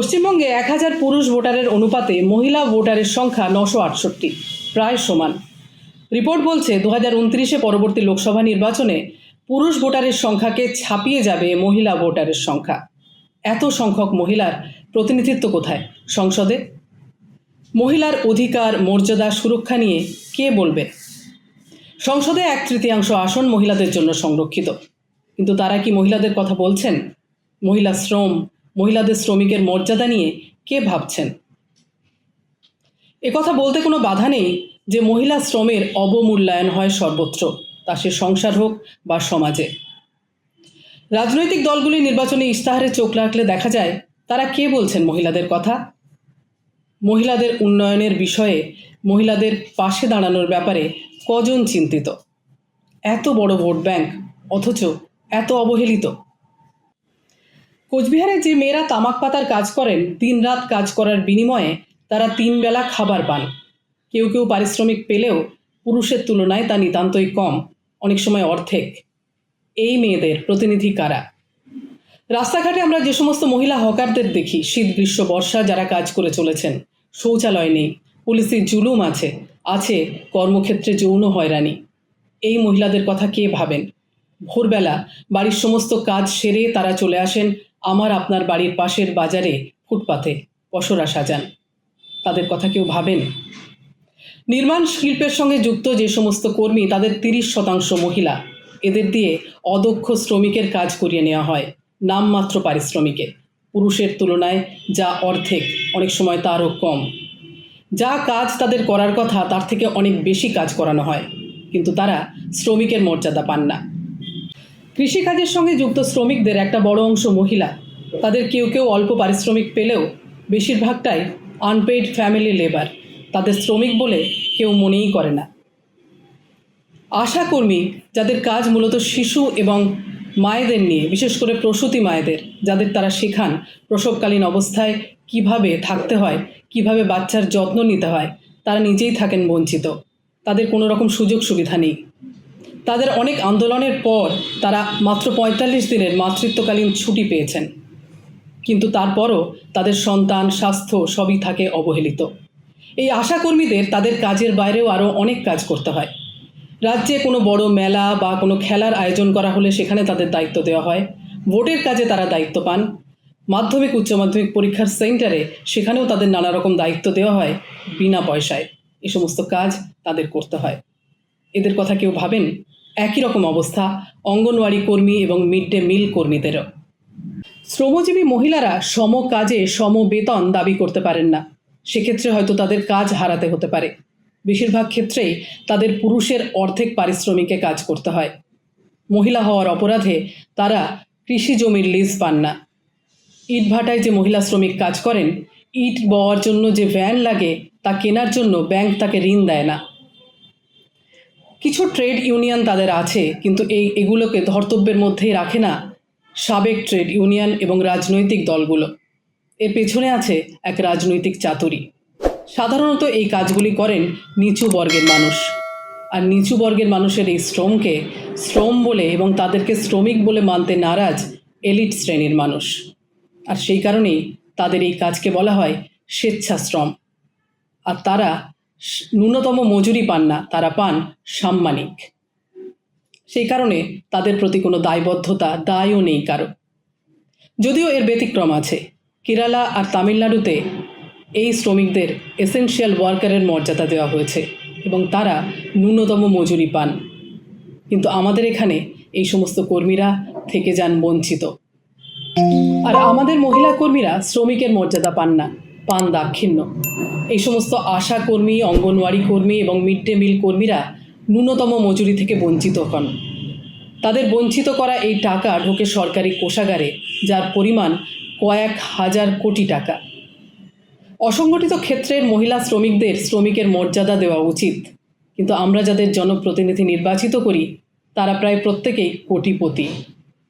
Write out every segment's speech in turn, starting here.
পশ্চিমবঙ্গে এক হাজার পুরুষ ভোটারের অনুপাতে মহিলা ভোটারের সংখ্যা নশো আটষট্টি, প্রায় সমান। রিপোর্ট বলছে দু হাজার উনত্রিশে পরবর্তী লোকসভা নির্বাচনে পুরুষ ভোটারের সংখ্যাকে ছাপিয়ে যাবে মহিলা ভোটারের সংখ্যা। এত সংখ্যক মহিলার প্রতিনিধিত্ব কোথায়? সংসদে? মহিলার অধিকার, মর্যাদা, সুরক্ষা নিয়ে কে বলবে? সংসদে এক তৃতীয়াংশ আসন মহিলাদের জন্য সংরক্ষিত। কিন্তু তারা কি মহিলাদের কথা বলছেন? মহিলা শ্রম মহিলাদের শ্রমিকের মর্যাদা নিয়ে কে ভাবছেন? কথা বলতে কোনো বাধা নেই যে মহিলা শ্রমের অবমূল্যায়ন হয় সর্বত্র, তা সে সংসার হোক বা সমাজে। রাজনৈতিক দলগুলি নির্বাচনী ইস্তাহারে চোখ রাখলে দেখা যায়, তারা কে বলছেন মহিলাদের কথা? মহিলাদের উন্নয়নের বিষয়ে মহিলাদের পাশে দাঁড়ানোর ব্যাপারে কজন চিন্তিত? এত বড় ভোট ব্যাংক, অথচ এত অবহেলিত। কোচবিহারে যে মেয়েরা তামাক পাতার কাজ করেন, দিনরাত কাজ করার বিনিময়ে তারা তিন বেলা খাবার পান। কেউ কেউ পারিশ্রমিক পেলেও পুরুষের তুলনায় তা নিতান্তই কম, অনেক সময় অর্ধেক। এই মেয়েদের প্রতিনিধি কারা? রাস্তাঘাটে আমরা যে সমস্ত মহিলা হকারদের দেখি, শীত, গ্রীষ্ম, বর্ষা, যারা কাজ করে চলেছেন, শৌচালয় নেই পুলিশের জুলুম আছে আছে কর্মক্ষেত্রে যৌন হয়রানি। এই মহিলাদের কথা কে ভাবেন? ভোরবেলা বাড়ির সমস্ত কাজ সেরে তারা চলে আসেন আমার আপনার বাড়ির পাশের বাজারে ফুটপাথে পসরা সাজান। তাদের কথা কেউ ভাবেন? নির্মাণ শিল্পের সঙ্গে যুক্ত যে সমস্ত কর্মী, তাদের তিরিশ শতাংশ মহিলা। এদের দিয়ে অদক্ষ শ্রমিকের কাজ করিয়ে নেওয়া হয়, নামমাত্র পারিশ্রমিকে। পুরুষের তুলনায় যা অর্ধেক, অনেক সময় তারও কম। যা কাজ তাদের করার কথা, তার থেকে অনেক বেশি কাজ করানো হয়। কিন্তু তারা শ্রমিকের মর্যাদা পান না। কৃষিকাজের সঙ্গে যুক্ত শ্রমিকদের একটা বড় অংশ মহিলা। তাদের কেউ কেউ অল্প পারিশ্রমিক পেলেও বেশিরভাগটাই আনপেইড ফ্যামিলি লেবার তাদের শ্রমিক বলে কেউ মনেই করে না। আশাকর্মী যাদের কাজ মূলত শিশু এবং মায়েদের নিয়ে, বিশেষ করে প্রসূতি মায়েদের, যাদের তারা শেখান প্রসবকালীন অবস্থায় কীভাবে থাকতে হয়, কীভাবে বাচ্চার যত্ন নিতে হয়, তারা নিজেই থাকেন বঞ্চিত। তাদের কোনো রকম সুযোগ সুবিধা নেই। তাদের অনেক আন্দোলনের পর তারা মাত্র পঁয়তাল্লিশ দিনের মাতৃত্বকালীন ছুটি পেয়েছেন। কিন্তু তারপরও তাদের সন্তান, স্বাস্থ্য সবই থাকে অবহেলিত। এই আশাকর্মীদের তাদের কাজের বাইরেও আরও অনেক কাজ করতে হয়। রাজ্যে কোনো বড় মেলা বা কোনো খেলার আয়োজন করা হলে সেখানে তাদের দায়িত্ব দেওয়া হয়। ভোটের কাজে তারা দায়িত্ব পান। মাধ্যমিক, উচ্চ মাধ্যমিক পরীক্ষার সেন্টারে সেখানেও তাদের নানা রকম দায়িত্ব দেওয়া হয় বিনা পয়সায়। এ সমস্ত কাজ তাদের করতে হয়। এদের কথা কেউ ভাবেন? একই রকম অবস্থা অঙ্গনওয়াড়ি কর্মী এবং মিড ডে মিল কর্মীদেরও। শ্রমজীবী মহিলারা সম কাজে সম বেতন দাবি করতে পারেন না। সেক্ষেত্রে হয়তো তাদের কাজ হারাতে হতে পারে। বেশিরভাগ ক্ষেত্রেই তাদের পুরুষের অর্ধেক পারিশ্রমিকে কাজ করতে হয়। মহিলা হওয়ার অপরাধে তারা কৃষি জমির লিজ পান না। ইটভাটায় যে মহিলা শ্রমিক কাজ করেন, ইট বওয়ার জন্য যে ভ্যান লাগে তা কেনার জন্য ব্যাংক তাকে ঋণ দেয় না। কিছু ট্রেড ইউনিয়ন তাদের আছে, কিন্তু এই, এগুলোকে ধর্তব্যের মধ্যেই রাখে না সাবেক ট্রেড ইউনিয়ন এবং রাজনৈতিক দলগুলো। এর পেছনে আছে এক রাজনৈতিক চাতুরি। সাধারণত এই কাজগুলি করেন নিচু বর্গের মানুষ। আর নিচু বর্গের মানুষের এই শ্রমকে শ্রম বলে এবং তাদেরকে শ্রমিক বলে মানতে নারাজ এলিট শ্রেণির মানুষ। আর সেই কারণেই তাদের এই কাজকে বলা হয় স্বেচ্ছাশ্রম। আর তারা ন্যূনতম মজুরি পান না, তারা পান সাম্মানিক। সেই কারণে তাদের প্রতি কোনো দায়বদ্ধতা, দায়ও নেই কারও। যদিও এর ব্যতিক্রম আছে। কেরালা আর তামিলনাড়ুতে এই শ্রমিকদের এসেনশিয়াল ওয়ার্কারের মর্যাদা দেওয়া হয়েছে এবং তারা ন্যূনতম মজুরি পান। কিন্তু আমাদের এখানে এই সমস্ত কর্মীরা থেকে যান বঞ্চিত। আর আমাদের মহিলা কর্মীরা শ্রমিকের মর্যাদা পান না, পান দাক্ষিণ্য। এই সমস্ত আশা কর্মী, অঙ্গনওয়াড়ি কর্মী এবং মিড ডে মিল কর্মীরা ন্যূনতম মজুরি থেকে বঞ্চিত হন। তাদের বঞ্চিত করা এই টাকা ঢোকে সরকারি কোষাগারে, যার পরিমাণ কয়েক হাজার কোটি টাকা। অসংগঠিত ক্ষেত্রের মহিলা শ্রমিকদের শ্রমিকের মর্যাদা দেওয়া উচিত। কিন্তু আমরা যাদের জনপ্রতিনিধি নির্বাচিত করি, তারা প্রায় প্রত্যেকেই কোটিপতি।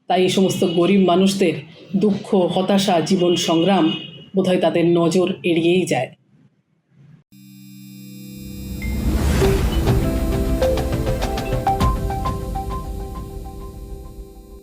তাই এই সমস্ত গরিব মানুষদের দুঃখ, হতাশা, জীবন সংগ্রাম বোধহয় তাদের নজর এড়িয়েই যায়।